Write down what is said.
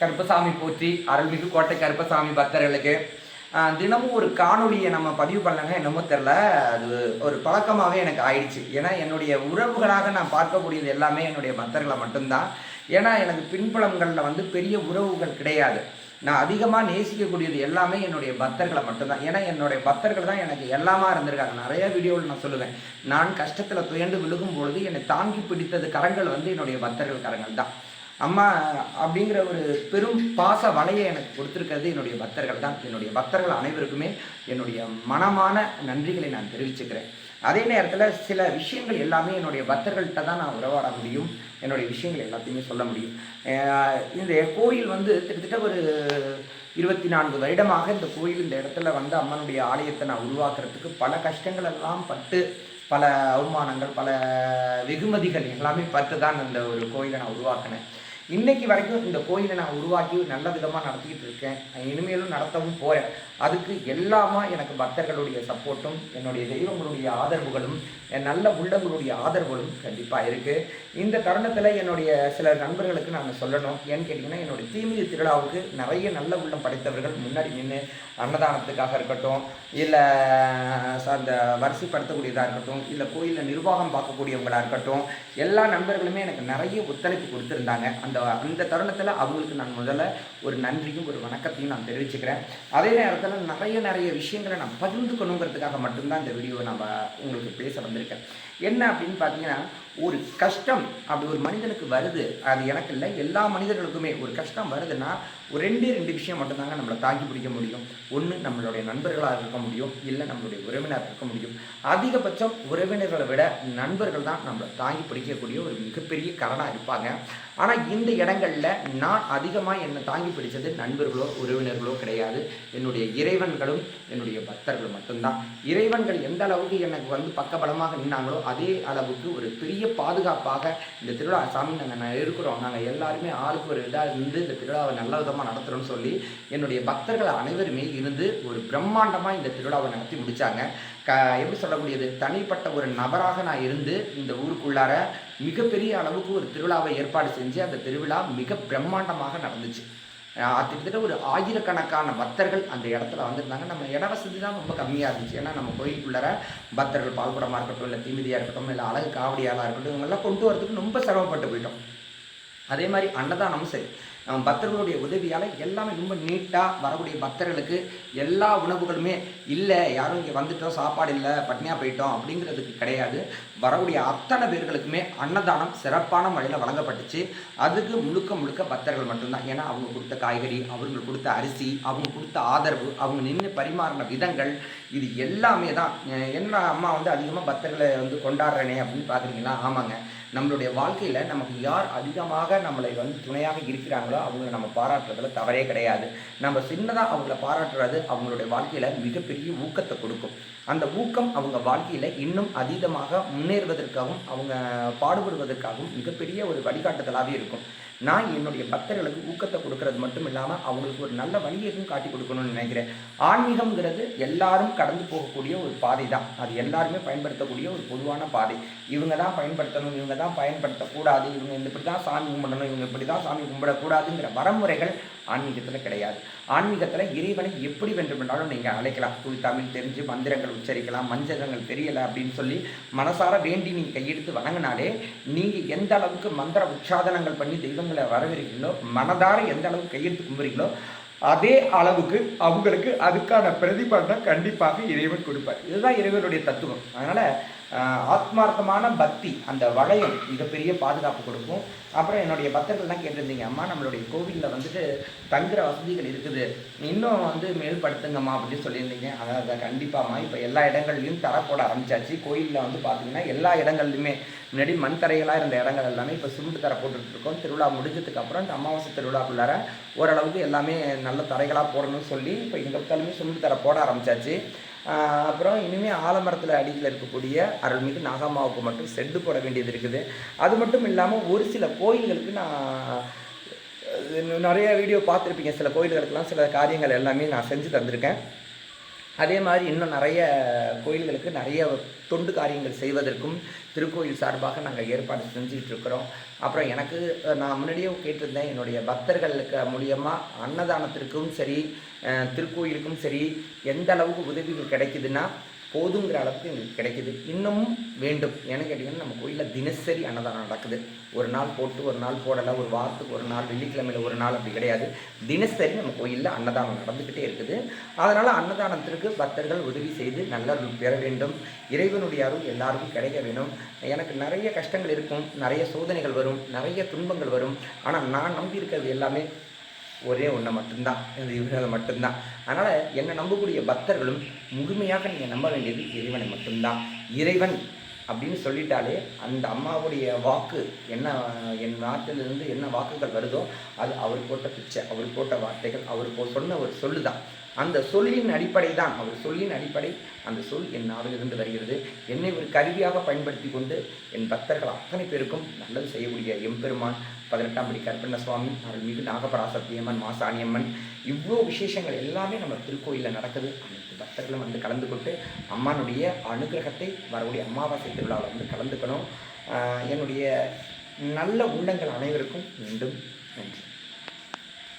கருப்பசாமி போற்றி அருள்மிகு கோட்டை கருப்பசாமி பக்தர்களுக்கு. தினமும் ஒரு காணொலியை நம்ம பதிவு பண்ணலங்க என்னமோ தெரில அது ஒரு பழக்கமாகவே எனக்கு ஆயிடுச்சு. ஏன்னா என்னுடைய உறவுகளாக நான் பார்க்கக்கூடியது எல்லாமே என்னுடைய பக்தர்களை மட்டும்தான். ஏன்னா எனக்கு பின்புலங்களில் வந்து பெரிய உறவுகள் கிடையாது. நான் அதிகமாக நேசிக்கக்கூடியது எல்லாமே என்னுடைய பக்தர்களை மட்டும்தான். ஏன்னா என்னுடைய பக்தர்கள் தான் எனக்கு எல்லாமா இருந்திருக்காங்க. நிறைய வீடியோவில் நான் சொல்லுவேன். நான் கஷ்டத்தில் துயண்டு விழுகும் பொழுது என்னை தாங்கி பிடித்தது கரங்கள் வந்து என்னுடைய பக்தர்கள் கரங்கள் தான். அம்மா அப்படிங்கிற ஒரு பெரும் பாச வலையை எனக்கு கொடுத்துருக்கிறது என்னுடைய பக்தர்கள் தான். என்னுடைய பக்தர்கள் அனைவருக்குமே என்னுடைய மனமான நன்றிகளை நான் தெரிவிச்சுக்கிறேன். அதே நேரத்தில் சில விஷயங்கள் எல்லாமே என்னுடைய பக்தர்கள்ட்ட தான் நான் உறவாட முடியும். என்னுடைய விஷயங்கள் எல்லாத்தையுமே சொல்ல முடியும். இந்த கோயில் வந்து கிட்டத்தட்ட ஒரு இருபத்தி நான்கு வருடமாக இந்த கோயில் இந்த இடத்துல வந்து அம்மனுடைய ஆலயத்தை நான் உருவாக்குறதுக்கு பல கஷ்டங்கள் எல்லாம் பட்டு பல அவமானங்கள் பல வெகுமதிகள் எல்லாமே பட்டு தான் அந்த ஒரு கோயிலை நான் உருவாக்கினேன். இன்னைக்கு வரைக்கும் இந்த கோயிலை நான் உருவாக்கி நல்ல விதமாக நடத்திக்கிட்டு இருக்கேன். இனிமேலும் நடத்தவும் போகிறேன் அதுக்கு எல்லாமா எனக்கு பக்தர்களுடைய சப்போர்ட்டும் என்னுடைய தெய்வங்களுடைய ஆதரவுகளும் என் நல்ல உள்ளங்களுடைய ஆதரவுகளும் கண்டிப்பாக இருக்குது இந்த தருணத்தில் என்னுடைய சில நண்பர்களுக்கு நான் சொல்லணும். ஏன்னு கேட்டிங்கன்னா என்னுடைய தீமிதி திருவிழாவுக்கு நிறைய நல்ல உள்ளம் படைத்தவர்கள் முன்னாடி நின்று அன்னதானத்துக்காக இருக்கட்டும் இல்லை அந்த வரிசைப்படுத்தக்கூடியதாக இருக்கட்டும் இல்லை கோயிலில் நிர்வாகம் பார்க்கக்கூடியவங்களாக இருக்கட்டும் எல்லா நண்பர்களுமே எனக்கு நிறைய ஒத்துழைப்பு கொடுத்துருந்தாங்க. அந்த அந்த தருணத்தில் அவங்களுக்கு நான் முதல்ல ஒரு நன்றியும் ஒரு வணக்கத்தையும் நான் தெரிவிச்சுக்கிறேன். அதே நேரத்தில் நிறைய நிறைய விஷயங்களை நான் பகிர்ந்துக்கணுங்கிறதுக்காக மட்டும்தான் இந்த வீடியோவை நம்ம உங்களுக்கு பேச வந்திருக்கேன். என்ன அப்படின்னு பார்த்தீங்கன்னா ஒரு கஷ்டம் அப்படி ஒரு மனிதனுக்கு வருது அது எனக்கு இல்லை எல்லா மனிதர்களுக்குமே ஒரு கஷ்டம் வருதுன்னா ஒரு ரெண்டே ரெண்டு விஷயம் மட்டும்தாங்க நம்மளை தாக்கி பிடிக்க முடியும். ஒன்று நம்மளுடைய நண்பர்களாக இருக்க முடியும் இல்லை நம்மளுடைய உறவினராக இருக்க முடியும். அதிகபட்சம் உறவினர்களை விட நண்பர்கள் தான் நம்மளை தாங்கி பிடிக்கக்கூடிய ஒரு மிகப்பெரிய கரணாக இருப்பாங்க. ஆனால் இந்த இடங்கள்ல நான் அதிகமாக என்னை தாங்கி பிடிச்சது நண்பர்களோ உறவினர்களோ கிடையாது. என்னுடைய இறைவன்களும் என்னுடைய பக்தர்களும் மட்டும்தான். இறைவன்கள் எந்த அளவுக்கு எனக்கு வந்து பக்கபலமாக நின்னாங்களோ அதே அளவுக்கு ஒரு பெரிய பாதுகாப்பாக இந்த திருவிழா சாமி நாங்கள் இருக்கிறோம். நாங்கள் எல்லாருமே ஆளுக்கு ஒரு இதாக இருந்து இந்த திருவிழாவை நல்ல விதமாக நடத்துகிறோம்னு சொல்லி என்னுடைய பக்தர்கள் அனைவருமே இருந்து ஒரு பிரம்மாண்டமாக இந்த திருவிழாவை நடத்தி முடித்தாங்க க எப்படி சொல்லக்கூடியது? தனிப்பட்ட ஒரு நபராக நான் இருந்து இந்த ஊருக்குள்ளார மிகப்பெரிய அளவுக்கு ஒரு திருவிழாவை ஏற்பாடு செஞ்சு அந்த திருவிழா மிக பிரம்மாண்டமாக நடந்துச்சு. கிட்டத்தட்ட ஒரு ஆயிரக்கணக்கான பக்தர்கள் அந்த இடத்துல வந்திருந்தாங்க. நம்ம இட வசதி தான் ரொம்ப கம்மியாக இருந்துச்சு. ஏன்னா நம்ம கோயிலுக்குள்ளார பக்தர்கள் பால்குடமாக இருக்கட்டும் இல்லை தீமிதியாக இருக்கட்டும் இல்லை அழகு காவடியாளாக இருக்கட்டும் இவங்கெல்லாம் கொண்டு வரதுக்கு ரொம்ப சிரமப்பட்டு போயிட்டோம். அதே மாதிரி அன்னதானமும் சரி. பக்தர்களுடைய உதவியால் எல்லாமே ரொம்ப நீட்டாக வரக்கூடிய பக்தர்களுக்கு எல்லா உணவுகளுமே இல்லை யாரும் இங்கே வந்துட்டோம் சாப்பாடு இல்லை பட்னியாக போயிட்டோம் அப்படிங்கிறதுக்கு கிடையாது. வரக்கூடிய அத்தனை பேர்களுக்குமே அன்னதானம் சிறப்பான முறையில் வழங்கப்பட்டுச்சு. அதுக்கு முழுக்க முழுக்க பக்தர்கள் மட்டும்தான். ஏன்னா அவங்க கொடுத்த காய்கறி அவங்க கொடுத்த அரிசி அவங்க கொடுத்த ஆதரவு அவங்க நின்று பரிமாறின விதங்கள் இது எல்லாமே தான். என்ன அம்மா வந்து அதிகமாக பக்தர்களை வந்து கொண்டாடுறனே அப்படின்னு பார்க்குறீங்களா ஆமாங்க. நம்மளுடைய வாழ்க்கையில் நமக்கு யார் அதிகமாக நம்மளை வந்து துணையாக இருக்கிறாங்களோ அவங்கள நம்ம பாராட்டுறதுல தவறே கிடையாது. நம்ம சின்னதாக அவங்கள பாராட்டுறது அவங்களுடைய வாழ்க்கையில் மிகப்பெரிய ஊக்கத்தை கொடுக்கும். அந்த ஊக்கம் அவங்க வாழ்க்கையில் இன்னும் அதீதமாக முன்னேறுவதற்காகவும் அவங்க பாடுபடுவதற்காகவும் மிகப்பெரிய ஒரு வழிகாட்டுதலாகவே இருக்கும். நான் என்னுடைய பக்தர்களுக்கு ஊக்கத்தை கொடுக்கறது மட்டும் இல்லாமல் அவங்களுக்கு ஒரு நல்ல வழியையும் காட்டி கொடுக்கணும்னு நினைக்கிறேன். ஆன்மீகம்ங்கிறது எல்லாரும் கடந்து போகக்கூடிய ஒரு பாதை தான் அது எல்லாருமே பயன்படுத்தக்கூடிய ஒரு பொதுவான பாதை. இவங்க தான் பயன்படுத்தணும் இவங்க தான் பயன்படுத்தக்கூடாது இவங்க இந்த இப்படி தான் சாமி கும்பிடணும் இவங்க இப்படி தான் சாமி கும்பிடக்கூடாதுங்கிற வரமுறைகள் ஆன்மீகத்தில் கிடையாது. ஆன்மீகத்தில் இறைவனை எப்படி வேண்டுமென்றாலும் நீங்கள் அழைக்கலாம். தூய் தமிழ் தெரிஞ்சு மந்திரங்கள் உச்சரிக்கலாம் மஞ்சங்கள் தெரியலை அப்படின்னு சொல்லி மனசார வேண்டி நீங்கள் கையெடுத்து வணங்கினாலே நீங்கள் எந்த அளவுக்கு மந்திர உச்சாதனங்கள் பண்ணி தெய்வங்களை வரவேற்கிறீங்களோ மனதார எந்த அளவுக்கு கையெழுத்து கும்புறீங்களோ அதே அளவுக்கு அவங்களுக்கு அதுக்கான பிரதிபலனை கண்டிப்பாக இறைவன் கொடுப்பார். இதுதான் இறைவனுடைய தத்துவம். அதனால் ஆத்மார்த்தமான பக்தி அந்த வளையம் மிகப்பெரிய பாதுகாப்பு கொடுக்கும். அப்புறம் என்னுடைய பக்தர்கள்லாம் கேட்டிருந்தீங்க அம்மா நம்மளுடைய கோவிலில் வந்துட்டு தங்குற வசதிகள் இருக்குது. இன்னும் வந்து மேல்படுத்துங்கம்மா அப்படின்னு சொல்லியிருந்தீங்க. அதாவது கண்டிப்பாம்மா இப்போ எல்லா இடங்கள்லையும் தர போட ஆரம்பிச்சாச்சு. கோயிலில் வந்து பார்த்தீங்கன்னா எல்லா இடங்கள்லையுமே. முன்னாடி மண் தரைகளாக இருந்த இடங்கள் எல்லாமே இப்போ சிமெண்ட் தரை போட்டுட்ருக்கோம். திருவிழா முடிஞ்சதுக்கு அப்புறம் இந்த அமாவாசை திருவிழாக்குள்ளார ஓரளவுக்கு எல்லாமே நல்ல தரைகளாக போடணும்னு சொல்லி இப்போ எங்கள் பார்த்தாலுமே சிமெண்ட் தரை போட ஆரம்பிச்சாச்சு. அப்புறம் இனிமேல் ஆலமரத்தில் அடியில் இருக்கக்கூடிய அருள்மிகு நாகம்மாவுக்கு மட்டும் செட்டு போட வேண்டியது இருக்குது. அது மட்டும் இல்லாமல் ஒரு சில கோயில்களுக்கு நான் நிறைய வீடியோ பார்த்துருப்பீங்க. சில கோயில்களுக்கெல்லாம் சில காரியங்கள் எல்லாமே நான் செஞ்சு தந்திருக்கேன். அதே மாதிரி இன்னும் நிறைய கோயில்களுக்கு நிறைய தொண்டு காரியங்கள் செய்வதற்கும் திருக்கோயில் சார்பாக நாங்கள் ஏற்பாடு செஞ்சுட்டு இருக்கிறோம். அப்புறம் எனக்கு நான் முன்னாடியே கேட்டிருந்தேன் என்னுடைய பக்தர்களுக்கு மூலியமாக அன்னதானத்திற்கும் சரி திருக்கோயிலுக்கும் சரி எந்த அளவுக்கு உதவிகள் கிடைக்குதுன்னா போதுங்கிற அளவுக்கு எங்களுக்கு கிடைக்குது. இன்னமும் வேண்டும். ஏன்னு கேட்டிங்கன்னா நம்ம கோயிலில் தினசரி அன்னதானம் நடக்குது. ஒரு நாள் போட்டு ஒரு நாள் போடலை ஒரு வாரத்துக்கு ஒரு நாள் வெள்ளிக்கிழமையில் ஒரு நாள் அப்படி கிடையாது. தினசரி நம்ம கோயிலில் அன்னதானம் நடந்துக்கிட்டே இருக்குது. அதனால் அன்னதானத்திற்கு பக்தர்கள் உதவி செய்து நல்ல பெற வேண்டும். இறைவனுடைய அருள் எல்லாருக்கும் கிடைக்க வேணும் எனக்கு நிறைய கஷ்டங்கள் இருக்கும். நிறைய சோதனைகள் வரும். நிறைய துன்பங்கள் வரும். ஆனால் நான் நம்பி இருக்கிறது எல்லாமே ஒரே ஒன்றை மட்டும்தான். இந்த இவரை மட்டும்தான். அதனால் என்னை நம்பக்கூடிய பக்தர்களும் முழுமையாக நீங்கள் நம்ப வேண்டியது இறைவனை மட்டும்தான். இறைவன் அப்படின்னு சொல்லிட்டாலே அந்த அம்மாவுடைய வாக்கு என்ன என் நாட்டிலிருந்து என்ன வாக்குகள் வருதோ அது அவர் போட்ட பிச்சை அவர் போட்ட வார்த்தைகள் அவர் சொன்ன ஒரு சொல்லு தான் அந்த சொல்லின் அடிப்படை தான் அவர் சொல்லின் அடிப்படை அந்த சொல் என் நாவிலிருந்து வருகிறது. என்னை ஒரு கருவியாக பயன்படுத்தி கொண்டு என் பக்தர்கள் அத்தனை பேருக்கும் நல்லது செய்யக்கூடிய எம்பெருமான் பதினெட்டாம் படி கற்பண்ண சுவாமி அருள்மிகு நாகபராசத்தியம்மன் மாசாணியம்மன் இவ்வளோ விசேஷங்கள் எல்லாமே நம்ம திருக்கோயிலில் நடக்குது. அனைத்து பக்தர்களும் வந்து கலந்து கொண்டு அம்மானுடைய அனுகிரகத்தை வரக்கூடிய அமாவாசை திருவிழாவில் வந்து கலந்துக்கணும். என்னுடைய நல்ல உள்ளங்கள் அனைவருக்கும் மீண்டும் நன்றி.